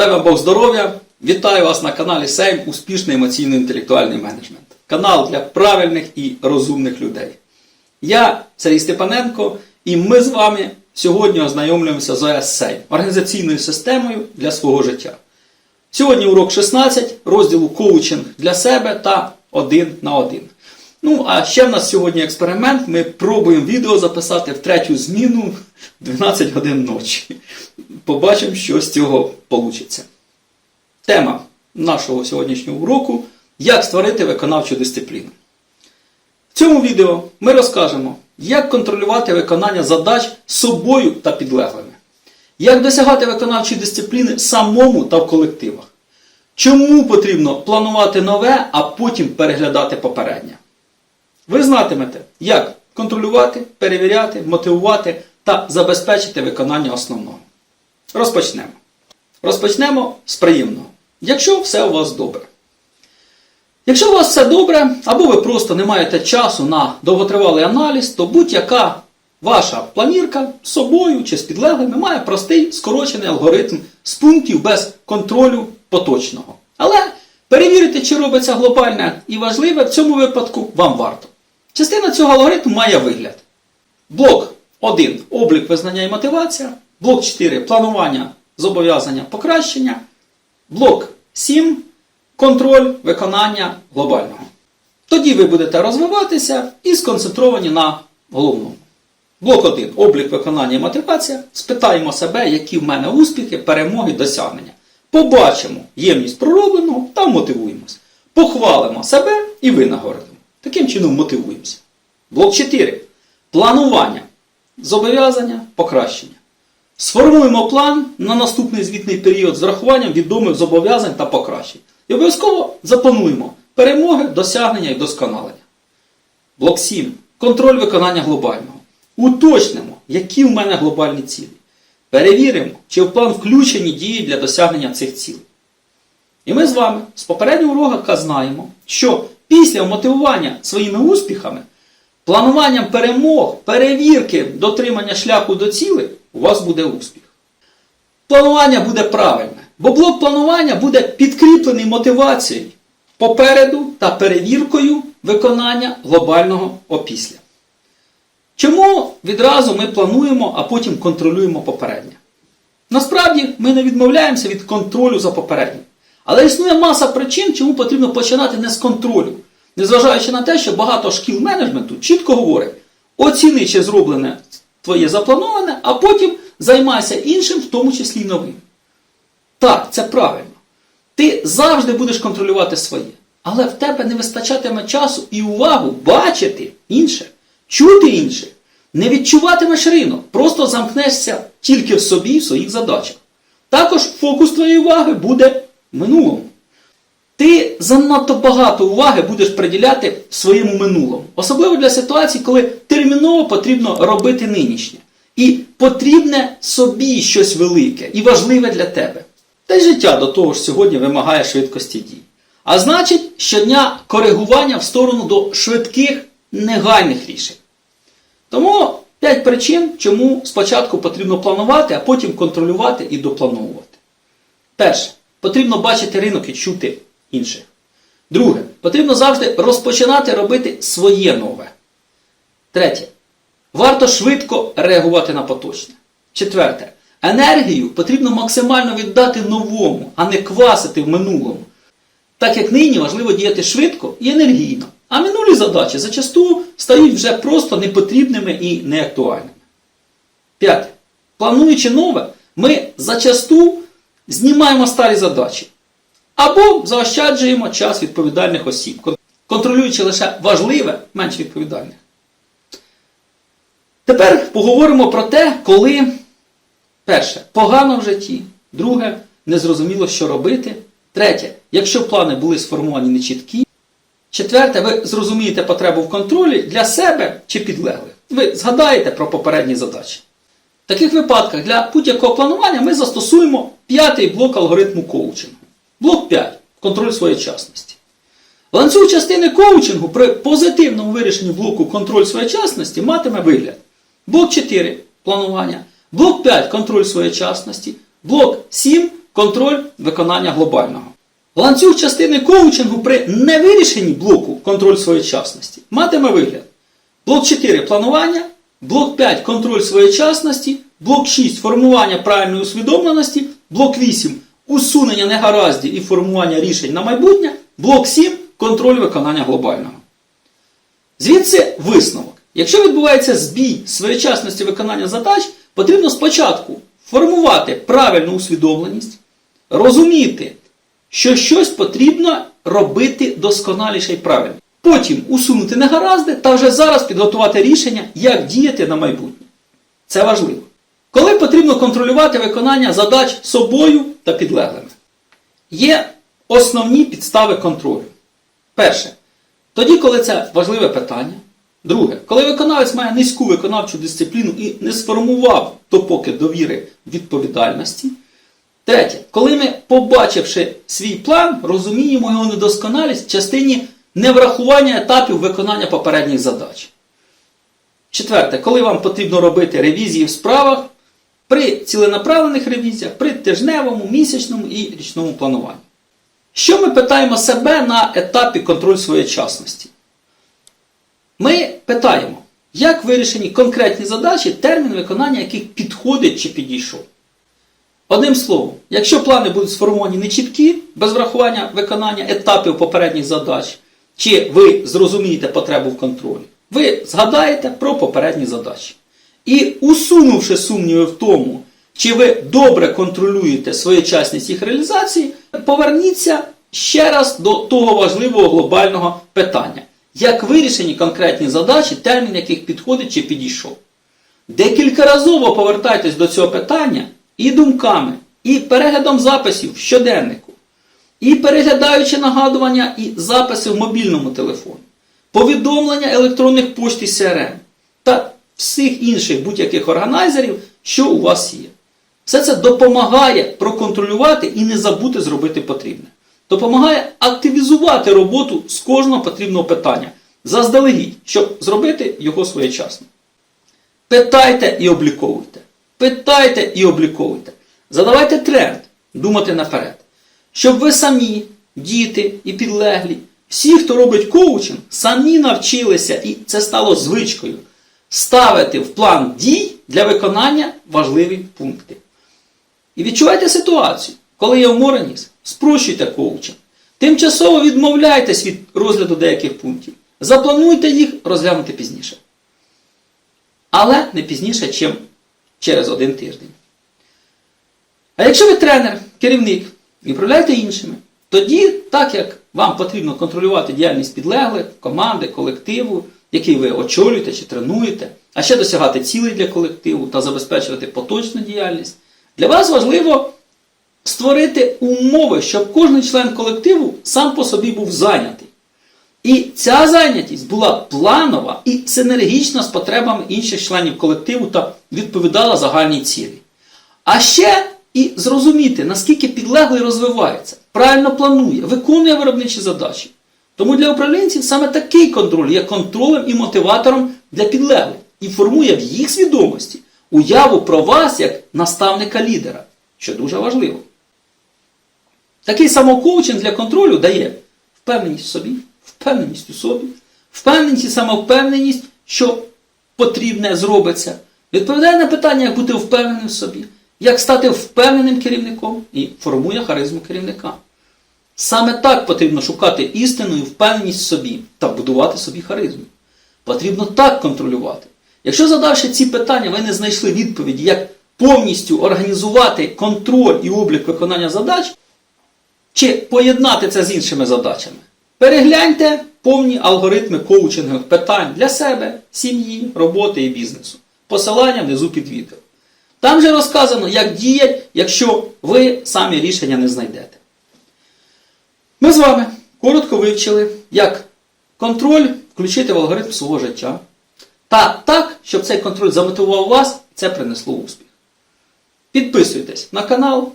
Дай вам Бог здоров'я! Вітаю вас на каналі Сейм Успішний емоційно-інтелектуальний менеджмент. Канал для правильних і розумних людей. Я Сергій Степаненко, і ми з вами сьогодні ознайомлюємося з ОС Сейм, організаційною системою для свого життя. Сьогодні урок 16 розділу коучинг для себе та один на один. Ну, а ще в нас сьогодні експеримент. Ми пробуємо відео записати в третю зміну в 12 годин ночі. Побачимо, що з цього вийде. Тема нашого сьогоднішнього уроку як створити виконавчу дисципліну. В цьому відео ми розкажемо, як контролювати виконання задач собою та підлеглими, як досягати виконавчої дисципліни самому та в колективах. Чому потрібно планувати нове, а потім переглядати попереднє. Ви знатимете, як контролювати, перевіряти, мотивувати та забезпечити виконання основного. Розпочнемо. Розпочнемо з приємного. Якщо все у вас добре. Якщо у вас все добре, або ви просто не маєте часу на довготривалий аналіз, то будь-яка ваша планірка з собою чи з підлеглими має простий скорочений алгоритм з пунктів без контролю поточного. Але перевірити, чи робиться глобальне і важливе, в цьому випадку вам варто. Частина цього алгоритму має вигляд. Блок 1 облік визнання і мотивація. Блок 4 планування, зобов'язання, покращення. Блок 7 контроль виконання глобального. Тоді ви будете розвиватися і сконцентровані на головному. Блок 1 облік виконання і мотивація. Спитаємо себе, які в мене успіхи, перемоги, досягнення. Побачимо ємність проробленого та мотивуємось. Похвалимо себе і винагородимо. Таким чином мотивуємося. Блок 4. Планування. Зобов'язання, покращення. Сформуємо план на наступний звітний період з врахуванням відомих зобов'язань та покращень. І обов'язково заплануємо перемоги, досягнення і вдосконалення. Блок 7. Контроль виконання глобального. Уточнимо, які в мене глобальні цілі. Перевіримо, чи в план включені дії для досягнення цих цілей. І ми з вами з попереднього урока знаємо, що після мотивування своїми успіхами, плануванням перемог, перевірки дотримання шляху до цілей, у вас буде успіх. Планування буде правильне, бо блок планування буде підкріплений мотивацією попереду та перевіркою виконання глобального опісля. Чому відразу ми плануємо, а потім контролюємо попереднє? Насправді ми не відмовляємося від контролю за попереднім. Але існує маса причин, чому потрібно починати не з контролю. Незважаючи на те, що багато шкіл менеджменту чітко говорить, оціни, чи зроблене твоє заплановане, а потім займайся іншим, в тому числі й новим. Так, це правильно. Ти завжди будеш контролювати своє. Але в тебе не вистачатиме часу і увагу бачити інше, чути інше. Не відчуватимеш ринок, просто замкнешся тільки в собі, в своїх задачах. Також фокус твоєї уваги буде минулому. Ти занадто багато уваги будеш приділяти своєму минулому. Особливо для ситуацій, коли терміново потрібно робити нинішнє. І потрібне собі щось велике і важливе для тебе. Та й життя до того ж сьогодні вимагає швидкості дій. А значить, щодня коригування в сторону до швидких негайних рішень. Тому 5 причин, чому спочатку потрібно планувати, а потім контролювати і доплановувати. Перше, потрібно бачити ринок і чути інших. Друге, потрібно завжди розпочинати робити своє нове. Третє. Варто швидко реагувати на поточне. Четверте. Енергію потрібно максимально віддати новому, а не квасити в минулому. Так як нині важливо діяти швидко і енергійно, а минулі задачі зачасту стають вже просто непотрібними і неактуальними. П'яте. Плануючи нове, ми зачасту знімаємо старі задачі. Або заощаджуємо час відповідальних осіб, контролюючи лише важливе, менш відповідальних. Тепер поговоримо про те, коли перше погано в житті, друге незрозуміло, що робити. Третє, якщо плани були сформовані нечіткі. Четверте, ви зрозумієте потребу в контролі для себе чи підлеглих. Ви згадаєте про попередні задачі. В таких випадках для будь-якого планування ми застосуємо п'ятий блок алгоритму коучингу. Блок 5. Контроль своєчасності. Ланцюг частини коучингу при позитивному вирішенні блоку контроль своєчасності матиме вигляд. Блок 4 планування. Блок 5 контроль своєчасності. Блок 7 контроль виконання глобального. Ланцюг частини коучингу при невирішенні блоку контроль своєчасності матиме вигляд. Блок 4 планування, блок 5 контроль своєчасності, блок 6 формування правильної усвідомленості, блок 8 усунення негараздів і формування рішень на майбутнє, блок 7 контроль виконання глобального. Звідси висновок. Якщо відбувається збій своєчасності виконання задач, потрібно спочатку формувати правильну усвідомленість, розуміти, що щось потрібно робити досконаліше і правильно. Потім усунути негаразди та вже зараз підготувати рішення, як діяти на майбутнє. Це важливо. Коли потрібно контролювати виконання задач собою та підлеглими. Є основні підстави контролю. Перше. Тоді, коли це важливе питання. Друге, коли виконавець має низьку виконавчу дисципліну і не сформував допоки довіри відповідальності. Третє, коли ми, побачивши свій план, розуміємо його недосконалість в частині неврахування етапів виконання попередніх задач. Четверте, коли вам потрібно робити ревізії в справах при ціленаправлених ревізіях, при тижневому, місячному і річному плануванні. Що ми питаємо себе на етапі контроль своєчасності? Ми питаємо, як вирішені конкретні задачі, термін виконання яких підходить чи підійшов. Одним словом, якщо плани будуть сформовані нечіткі, без врахування виконання етапів попередніх задач, чи ви зрозумієте потребу в контролі, ви згадаєте про попередні задачі. І усунувши сумніви в тому, чи ви добре контролюєте своєчасність їх реалізації, поверніться ще раз до того важливого глобального питання. Як вирішені конкретні задачі, термін яких підходить чи підійшов. Декількаразово повертайтесь до цього питання і думками, і переглядом записів в щоденнику, і переглядаючи нагадування і записи в мобільному телефоні, повідомлення електронних пошт і CRM та всіх інших будь-яких органайзерів, що у вас є. Все це допомагає проконтролювати і не забути зробити потрібне. Допомагає активізувати роботу з кожного потрібного питання заздалегідь, щоб зробити його своєчасно. Питайте і обліковуйте. Питайте і обліковуйте. Задавайте тренд, думати наперед. Щоб ви самі, діти і підлеглі, всі, хто робить коучинг, самі навчилися, і це стало звичкою, ставити в план дій для виконання важливі пункти. І відчувайте ситуацію, коли є умореність, спрощуйте коучинг. Тимчасово відмовляйтесь від розгляду деяких пунктів. Заплануйте їх розглянути пізніше. Але не пізніше, ніж через один тиждень. А якщо ви тренер, керівник і управляєте іншими, тоді, так як вам потрібно контролювати діяльність підлеглих, команди, колективу, який ви очолюєте чи тренуєте, а ще досягати цілей для колективу та забезпечувати поточну діяльність, для вас важливо створити умови, щоб кожен член колективу сам по собі був зайнятий. І ця зайнятість була планова і синергічна з потребами інших членів колективу та відповідала загальній цілі. А ще і зрозуміти, наскільки підлеглий розвивається, правильно планує, виконує виробничі задачі. Тому для управлінців саме такий контроль є контролем і мотиватором для підлеглих і формує в їх свідомості уяву про вас як наставника лідера, що дуже важливо. Такий самокоучинг для контролю дає впевненість в собі, впевненість у собі, впевненість і самовпевненість, що потрібне зробиться. Відповідає на питання, як бути впевненим в собі, як стати впевненим керівником і формує харизму керівника. Саме так потрібно шукати істину і впевненість в собі та будувати собі харизму. Потрібно так контролювати. Якщо задавши ці питання, ви не знайшли відповіді, як повністю організувати контроль і облік виконання задач, чи поєднати це з іншими задачами, перегляньте повні алгоритми коучингових питань для себе, сім'ї, роботи і бізнесу. Посилання внизу під відео. Там же розказано, як діять, якщо ви самі рішення не знайдете. Ми з вами коротко вивчили, як контроль включити в алгоритм свого життя. Та так, щоб цей контроль замотивував вас, це принесло успіх. Підписуйтесь на канал,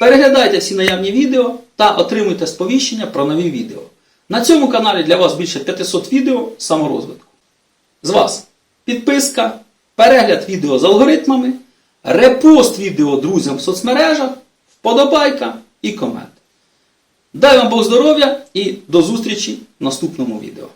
переглядайте всі наявні відео та отримуйте сповіщення про нові відео. На цьому каналі для вас більше 500 відео саморозвитку. З вас підписка, перегляд відео з алгоритмами, репост відео друзям в соцмережах, вподобайка і комент. Дай вам Бог здоров'я і до зустрічі в наступному відео.